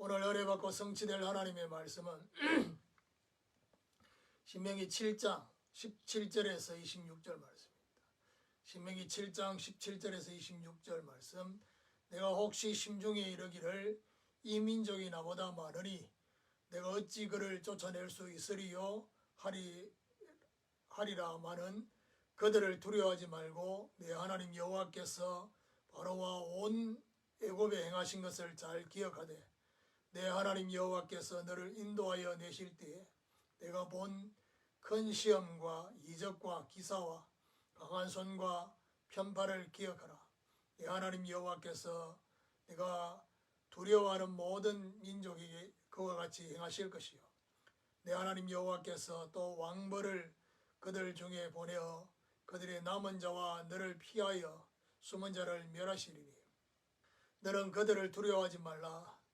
오늘 은혜받고 성취될 하나님의 말씀은 신명기 7장 17절에서 26절 말씀입니다. 신명기 7장 17절에서 26절 말씀 내가 혹시 심중에 이르기를 이 민족이 나보다 많으니 내가 어찌 그를 쫓아낼 수 있으리요 하리 하리라마는 그들을 두려워하지 말고 내 하나님 여호와께서 바로와 온 애굽에 행하신 것을 잘 기억하되 내 하나님 여호와께서 너를 인도하여 내실 때에 내가 본 큰 시험과 이적과 기사와 강한 손과 편파를 기억하라. 내 하나님 여호와께서 내가 두려워하는 모든 민족에게 그와 같이 행하실 것이요. 내 하나님 여호와께서 또 왕벌을 그들 중에 보내어 그들의 남은 자와 너를 피하여 숨은 자를 멸하시리니 너는 그들을 두려워하지 말라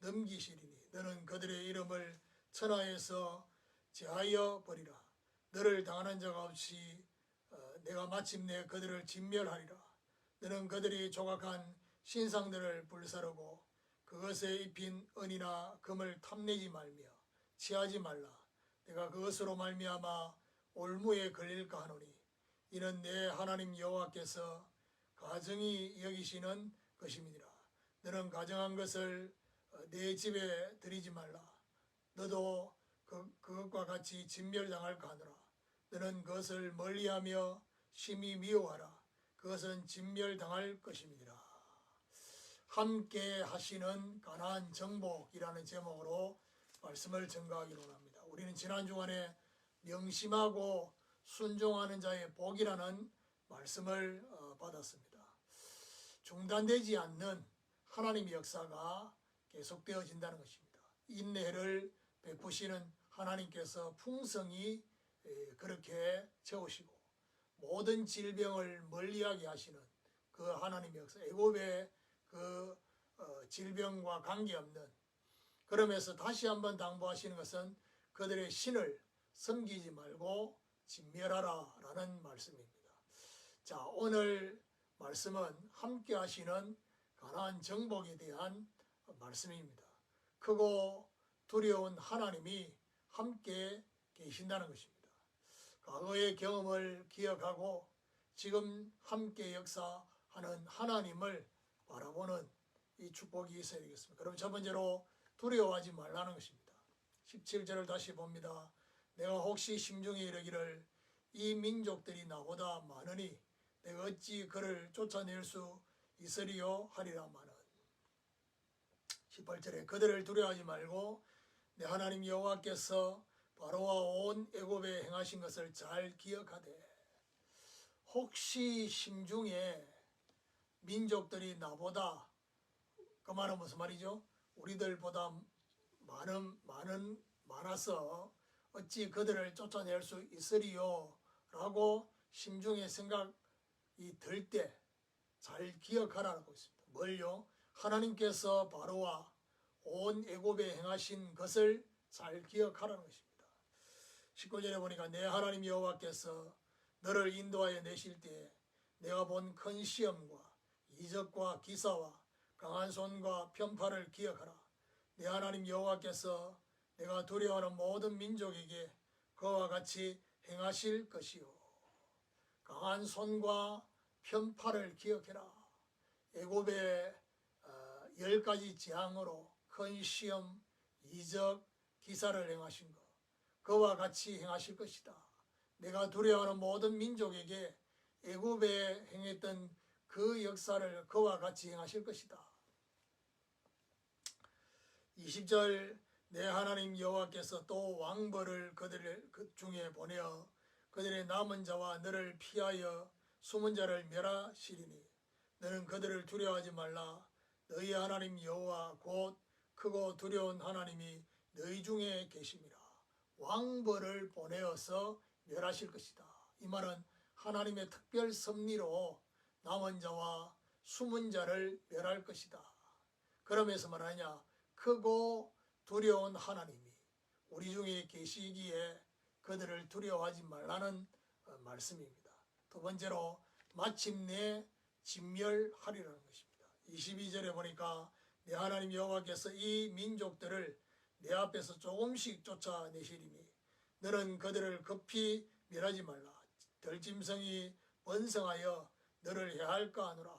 넘기시리니 너는 그들의 이름을 천하에서 제하여 버리라. 너를 당하는 자가 없이 어, 내가 마침내 그들을 진멸하리라. 너는 그들이 조각한 신상들을 불사르고 그것에 입힌 은이나 금을 탐내지 말며 취하지 말라. 내가 그것으로 말미암아 올무에 걸릴까 하노니 이는 내 하나님 여호와께서 가정이 여기시는 것임이니라. 너는 가정한 것을 어, 내 집에 들이지 말라. 너도 그, 그것과 같이 진멸당할까 하노라. 너는 그것을 멀리하며 심히 미워하라. 그것은 진멸당할 것임이니라. 함께 하시는 가나안 정복이라는 제목으로 말씀을 전가하기로 합니다. 우리는 지난 주간에 명심하고 순종하는 자의 복이라는 말씀을 어, 받았습니다. 중단되지 않는 하나님의 역사가 계속되어진다는 것입니다. 인내를 베푸시는 하나님께서 풍성히 에, 그렇게 채우시고 모든 질병을 멀리하게 하시는 그 하나님의 역사, 애굽의 그 어, 질병과 관계없는 그러면서 다시 한번 당부하시는 것은 그들의 신을 섬기지 말고 진멸하라 라는 말씀입니다. 자, 오늘 말씀은 함께 하시는 가나안 정복에 대한 말씀입니다. 크고 두려운 하나님이 함께 계신다는 것입니다. 과거의 경험을 기억하고 지금 함께 역사하는 하나님을 바라보는 이 축복이 있어야 되겠습니다. 그럼 첫 번째로 두려워하지 말라는 것입니다. 17절을 다시 봅니다. 내가 혹시 심중에 이르기를 이 민족들이 나보다 많으니 내가 어찌 그를 쫓아낼 수 있으리요 하리라마는 18절에 그들을 두려워하지 말고 내 하나님 여호와께서 바로와 온 애굽에 행하신 것을 잘 기억하되 혹시 심중에 민족들이 나보다 그 말은 무슨 말이죠? 우리들보다 많은 많은 많아서 어찌 그들을 쫓아낼 수 있으리요? 라고 심중에 생각이 들 때 잘 기억하라고 있습니다. 뭘요? 하나님께서 바로와 온 애굽에 행하신 것을 잘 기억하라는 것입니다. 19절에 보니까 내 하나님 여호와께서 너를 인도하여 내실 때에 내가 본 큰 시험과 이적과 기사와 강한 손과 편파를 기억하라. 내 하나님 여호와께서 내가 두려워하는 모든 민족에게 그와 같이 행하실 것이요. 강한 손과 편파를 기억해라. 애굽의 어, 열 가지 재앙으로 큰 시험, 이적, 기사를 행하신 것. 그와 같이 행하실 것이다. 내가 두려워하는 모든 민족에게 애굽에 행했던 그 역사를 그와 같이 행하실 것이다. 20절 내 하나님 여호와께서 또 왕벌을 그들 그 중에 보내어 그들의 남은 자와 너를 피하여 숨은 자를 멸하시리니 너는 그들을 두려워하지 말라 너희 하나님 여호와 곧 크고 두려운 하나님이 너희 중에 계심이라 왕벌을 보내어서 멸하실 것이다. 이 말은 하나님의 특별 섭리로 남은 자와 숨은 자를 멸할 것이다. 그러면서 말하냐 크고 두려운 하나님이 우리 중에 계시기에 그들을 두려워하지 말라는 어, 말씀입니다. 두 번째로 마침내 진멸하리라는 것입니다. 22절에 보니까 내 하나님 여호와께서 이 민족들을 내 앞에서 조금씩 쫓아내시리니 너는 그들을 급히 멸하지 말라. 들짐승이 번성하여 너를 해할까 하노라.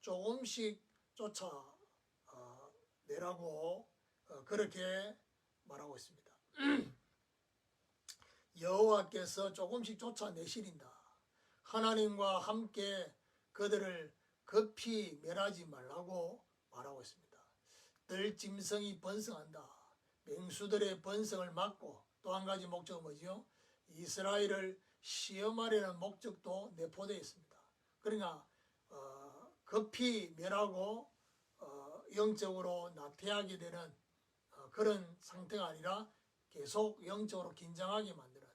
조금씩 쫓아 어, 내라고 어, 그렇게 말하고 있습니다. 여호와께서 조금씩 쫓아내시린다. 하나님과 함께 그들을 급히 멸하지 말라고 말하고 있습니다. 들짐승이 번성한다. 맹수들의 번성을 막고 또 한 가지 목적은 뭐지요? 이스라엘을 시험하려는 목적도 내포되어 있습니다. 그러니까 어, 급히 멸하고 어, 영적으로 나태하게 되는 어, 그런 상태가 아니라 계속 영적으로 긴장하게 만드는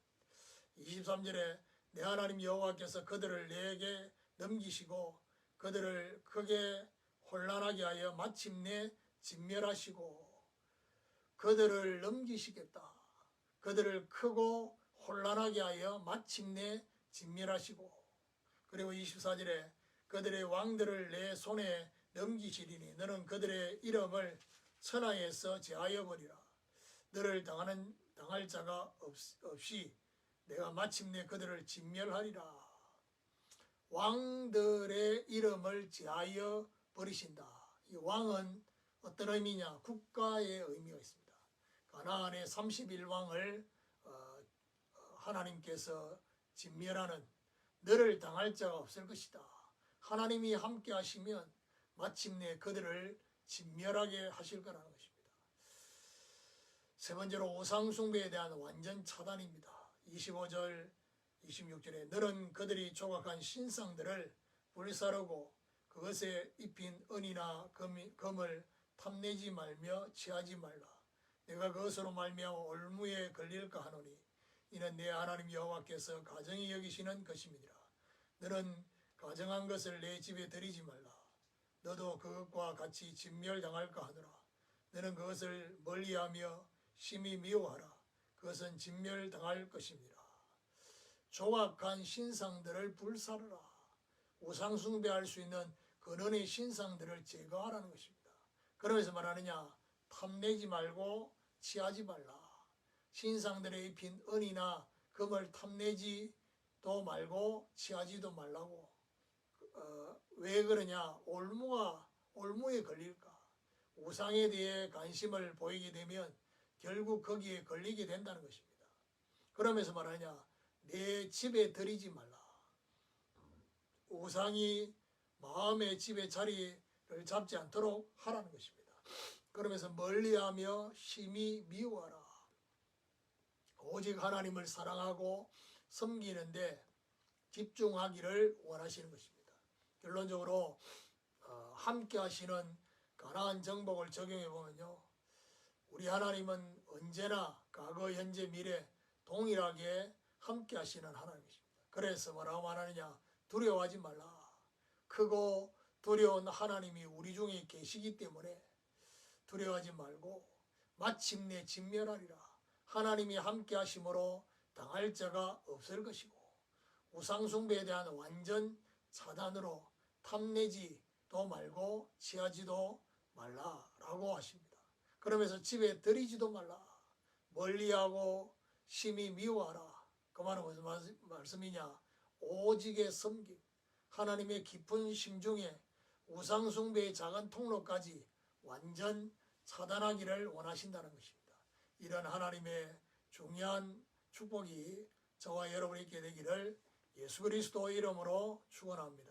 23절에 내 하나님 여호와께서 그들을 내게 넘기시고 그들을 크게 혼란하게 하여 마침내 진멸하시고 그들을 넘기시겠다. 그들을 크고 혼란하게 하여 마침내 진멸하시고 그리고 24절에 그들의 왕들을 내 손에 넘기시리니 너는 그들의 이름을 천하에서 제하여 버리라. 너를 당하는 당할 자가 없, 없이 내가 마침내 그들을 진멸하리라. 왕들의 이름을 제하여 버리신다. 이 왕은 어떤 의미냐? 국가의 의미가 있습니다. 가나안의 31왕을 어, 하나님께서 진멸하는 너를 당할 자가 없을 것이다. 하나님이 함께 하시면 마침내 그들을 진멸하게 하실 거라는 것입니다. 세 번째로 오상숭배에 대한 완전 차단입니다. 25절, 26절에 너는 그들이 조각한 신상들을 불사르고 그것에 입힌 은이나 금, 금을 탐내지 말며 취하지 말라. 내가 그것으로 말미암아 올무에 걸릴까 하노니 이는 내 하나님 여호와께서 가정히 여기시는 것임이니라. 너는 가정한 것을 내 집에 들이지 말라. 너도 그것과 같이 진멸당할까 하노라. 너는 그것을 멀리하며 심히 미워하라. 그것은 진멸당할 것입니다. 조각한 신상들을 불사르라. 우상숭배할 수 있는 근원의 신상들을 제거하라는 것입니다. 그러면서 말하느냐? 탐내지 말고 취하지 말라. 신상들에 입힌 은이나 금을 탐내지도 말고 취하지도 말라고. 어, 왜 그러냐? 올무가 올무에 걸릴까? 우상에 대해 관심을 보이게 되면 결국 거기에 걸리게 된다는 것입니다. 그러면서 말하냐? 내 집에 들이지 말라. 우상이 마음의 집에 자리를 잡지 않도록 하라는 것입니다. 그러면서 멀리하며 심히 미워하라. 오직 하나님을 사랑하고 섬기는데 집중하기를 원하시는 것입니다. 결론적으로 어, 함께 하시는 가나안 정복을 적용해 보면요. 우리 하나님은 언제나 과거, 현재, 미래 동일하게 함께 하시는 하나님이십니다. 그래서 뭐라고 말하느냐? 두려워하지 말라. 크고 두려운 하나님이 우리 중에 계시기 때문에 두려워하지 말고 마침내 진멸하리라. 하나님이 함께 하심으로 당할 자가 없을 것이고 우상숭배에 대한 완전 차단으로 탐내지도 말고 취하지도 말라라고 하십니다. 그러면서 집에 들이지도 말라. 멀리하고 심히 미워하라. 그 말은 무슨 말씀이냐? 오직의 섬김. 하나님의 깊은 심중에 우상숭배의 작은 통로까지 완전 차단하기를 원하신다는 것입니다. 이런 하나님의 중요한 축복이 저와 여러분이 있게 되기를 예수 그리스도의 이름으로 축원합니다.